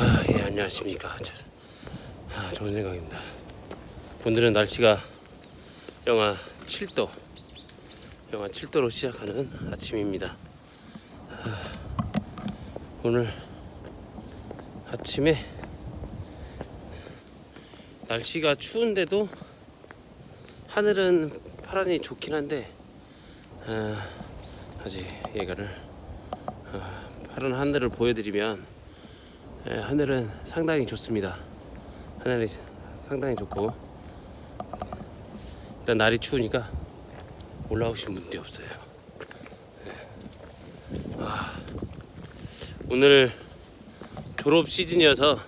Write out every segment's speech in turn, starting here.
아, 예, 안녕하십니까. 저, 아, 좋은 생각입니다. 오늘은 날씨가 영하 7도, 영하 7도로 시작하는 아침입니다. 아, 오늘 아침에 날씨가 추운데도 하늘은 파란이 좋긴 한데 아, 아직 얘가를 아, 파란 하늘을 보여드리면 예, 하늘은 상당히 좋습니다. 하늘이 상당히 좋고 일단 날이 추우니까 올라오신 분들이 없어요. 예. 아, 오늘 졸업 시즌이어서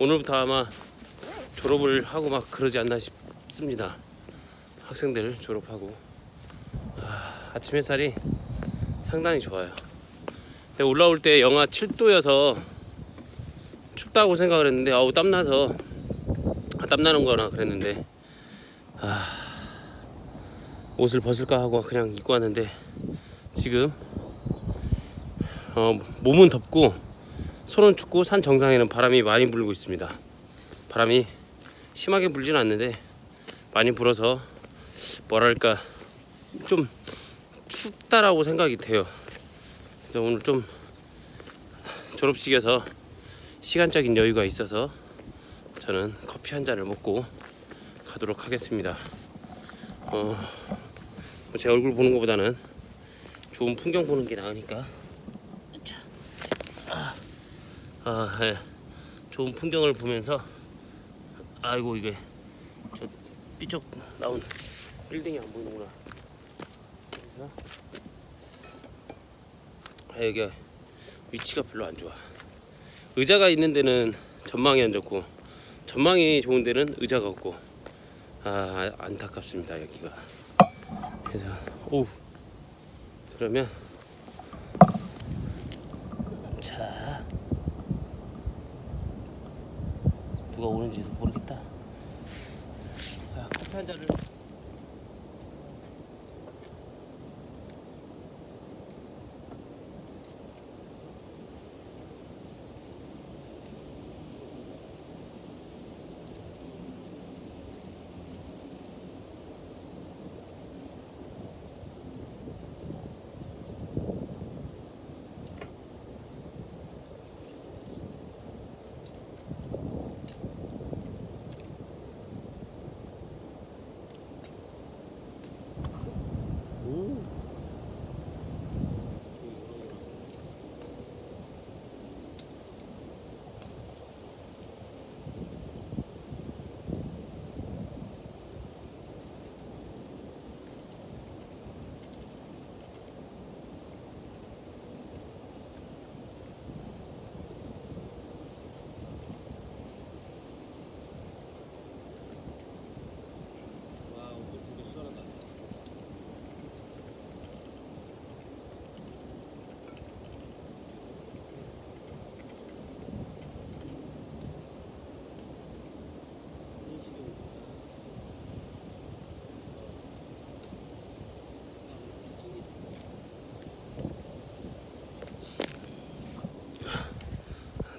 오늘부터 아마 졸업을 하고 막 그러지 않나 싶습니다. 학생들 졸업하고 아, 아침 햇살이 상당히 좋아요. 올라올 때 영하 7도여서 춥다고 생각을 했는데 아우 땀나서 아, 땀나는 거나 그랬는데 아, 옷을 벗을까 하고 그냥 입고 왔는데 지금 어, 몸은 덥고 손은 춥고 산 정상에는 바람이 많이 불고 있습니다. 바람이 심하게 불지는 않는데 많이 불어서 뭐랄까 좀 춥다라고 생각이 돼요. 그래서 오늘 좀 졸업식에서 시간적인 여유가 있어서 저는 커피 한 잔을 먹고 가도록 하겠습니다. 어, 뭐제 얼굴 보는 것보다는 좋은 풍경 보는 게 나으니까. 자, 아, 아, 예. 좋은 풍경을 보면서 아이고 이게 저 삐쩍 나온 빌딩이 안 보이는구나. 아, 여기가 위치가 별로 안 좋아. 의자가 있는 데는 전망이 안 좋고 전망이 좋은 데는 의자가 없고 아 안타깝습니다 여기가. 그래서 오 그러면 자. 누가 오는지도 모르겠다. 자 커피 한 잔을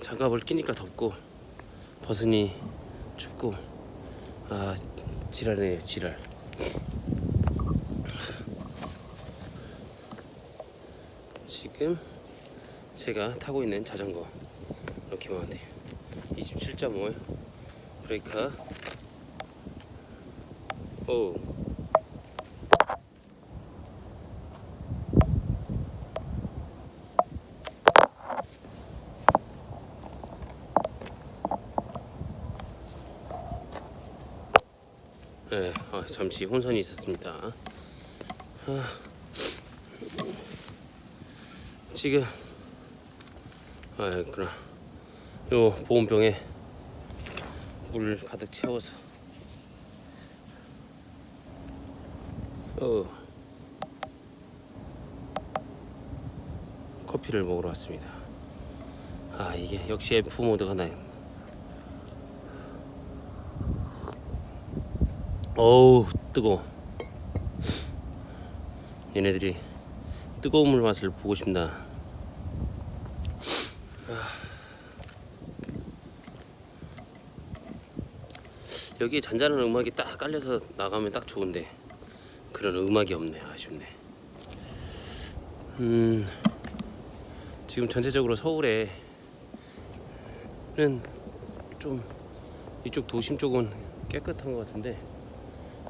장갑을 끼니까 덥고 벗으니 춥고 아 지랄이네요 지랄. 지금 제가 타고 있는 자전거 이렇게 돼요. 27.5 브레이크. 오 네, 아, 잠시 혼선이 있었습니다. 아, 지금 아, 그나 요 보온병에 물 가득 채워서 어, 커피를 먹으러 왔습니다. 아 이게 역시 F 모드가 나. 어우 뜨거워. 얘네들이 뜨거운 물 맛을 보고 싶다. 여기에 잔잔한 음악이 딱 깔려서 나가면 딱 좋은데 그런 음악이 없네. 아쉽네. 음 지금 전체적으로 서울에는 좀 이쪽 도심 쪽은 깨끗한 것 같은데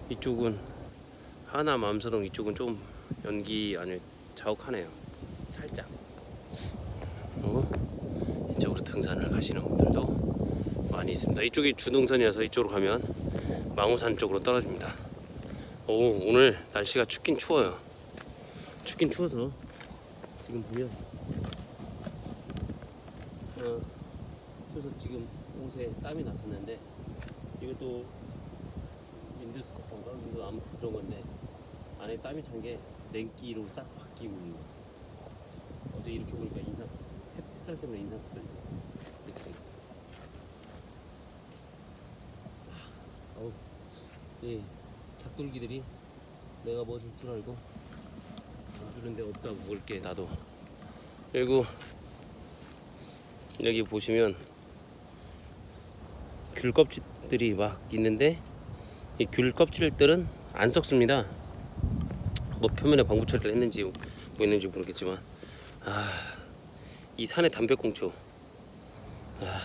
이쪽은 하나 맘서동 이쪽은 좀 연기 아니 자욱하네요. 살짝. 어? 이쪽으로 등산을 가시는 분들도 많이 있습니다. 이쪽이 주등선이어서 이쪽으로 가면 망우산 쪽으로 떨어집니다. 오 오늘 날씨가 춥긴 추워요. 춥긴 추워서 지금 보면 어, 추워서 지금 옷에 땀이 났었는데 이것도 윈드스커퍼인가? 윈드 아무튼 그런 건데 안에 땀이 찬 게 냉기로 싹 바뀌고 있는 거 어제 이렇게 보니까 인상 햇- 햇살 때문에 인상 쓰더니 이렇게. 아, 어우. 이 닭돌기들이 내가 먹을 줄 알고 안 주는데 없다 먹을 게 나도. 그리고 여기 보시면 귤 껍질들이 막 있는데 이 귤 껍질들은 안 썩습니다. 뭐 표면에 방부 처리를 했는지 뭐 했는지 모르겠지만 아, 이 산의 담배꽁초 아,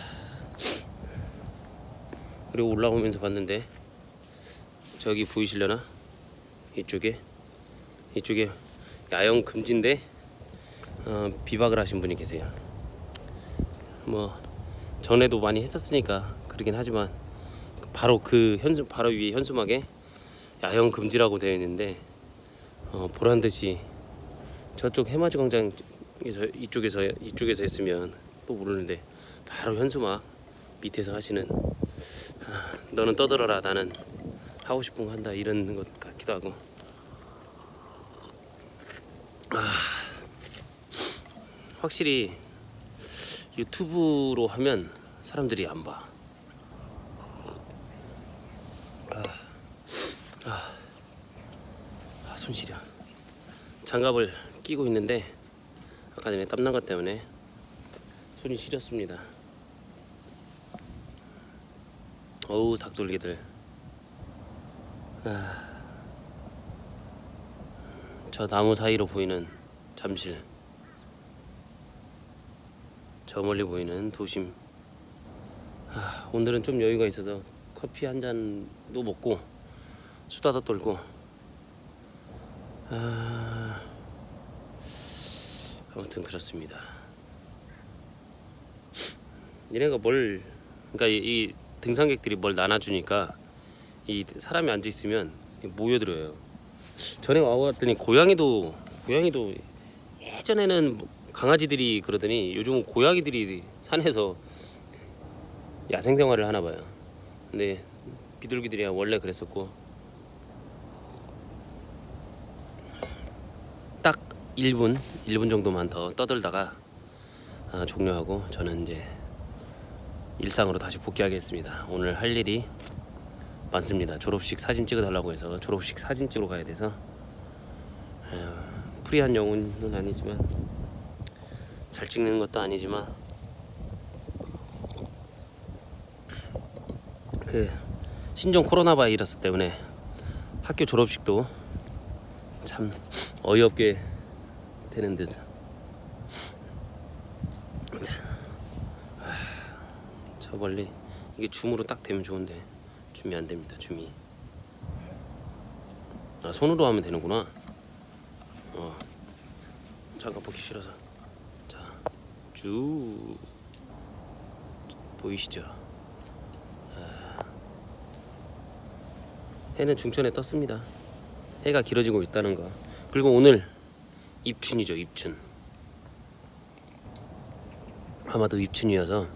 그리고 올라오면서 봤는데 저기 보이시려나 이쪽에 이쪽에 야영 금지인데 어, 비박을 하신 분이 계세요. 뭐 전에도 많이 했었으니까 그러긴 하지만 바로 그 현수 바로 위에 현수막에 야영 금지라고 되어 있는데 어, 보란 듯이 저쪽 해맞이 광장에서 이쪽에서 이쪽에서 했으면 또 모르는데 바로 현수막 밑에서 하시는 아, 너는 떠들어라 나는 하고 싶은 거 한다 이런 것 같기도 하고 아, 확실히 유튜브로 하면 사람들이 안 봐. 아, 손 시려. 장갑을 끼고 있는데 아까 전에 땀난 것 때문에 손이 시렸습니다. 어우 닭돌기들. 아, 저 나무 사이로 보이는 잠실. 저 멀리 보이는 도심. 아, 오늘은 좀 여유가 있어서 커피 한 잔도 먹고 수다도 떨고. 아, 아무튼 그렇습니다. 얘네가 뭘, 그러니까 이, 이 등산객들이 뭘 나눠주니까 이 사람이 앉아 있으면 모여들어요. 전에 와봤더니 고양이도 고양이도 예전에는 뭐 강아지들이 그러더니 요즘은 고양이들이 산에서 야생 생활을 하나 봐요. 근데 비둘기들이야 원래 그랬었고 딱 1분 1분 정도만 더 떠들다가 아, 종료하고 저는 이제 일상으로 다시 복귀하겠습니다. 오늘 할 일이 많습니다. 졸업식 사진 찍어달라고 해서 졸업식 사진 찍으러 가야 돼서 에휴, 프리한 영혼은 아니지만 잘 찍는 것도 아니지만 그 신종 코로나 바이러스 때문에 학교 졸업식도 참 어이없게 되는 듯. 자, 아, 저 멀리 이게 줌으로 딱 되면 좋은데 줌이 안 됩니다. 줌이. 아 손으로 하면 되는구나. 어. 잠깐 보기 싫어서. 자, 쭉 보이시죠? 아. 해는 중천에 떴습니다. 해가 길어지고 있다는 거. 그리고 오늘 입춘이죠, 입춘. 아마도 입춘이어서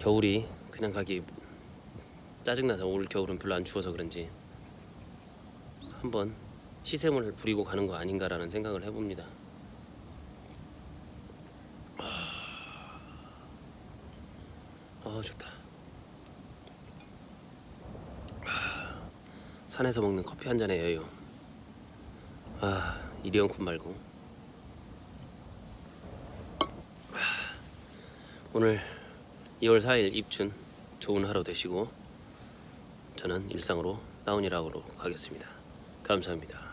겨울이 그냥 가기 짜증나서 올 겨울은 별로 안 추워서 그런지 한번 시샘을 부리고 가는 거 아닌가라는 생각을 해봅니다. 아 좋다. 아, 산에서 먹는 커피 한 잔의 여유. 아 이리언쿤 말고. 아, 오늘 2월 4일 입춘 좋은 하루 되시고 저는 일상으로 다운이라고 가겠습니다. 감사합니다.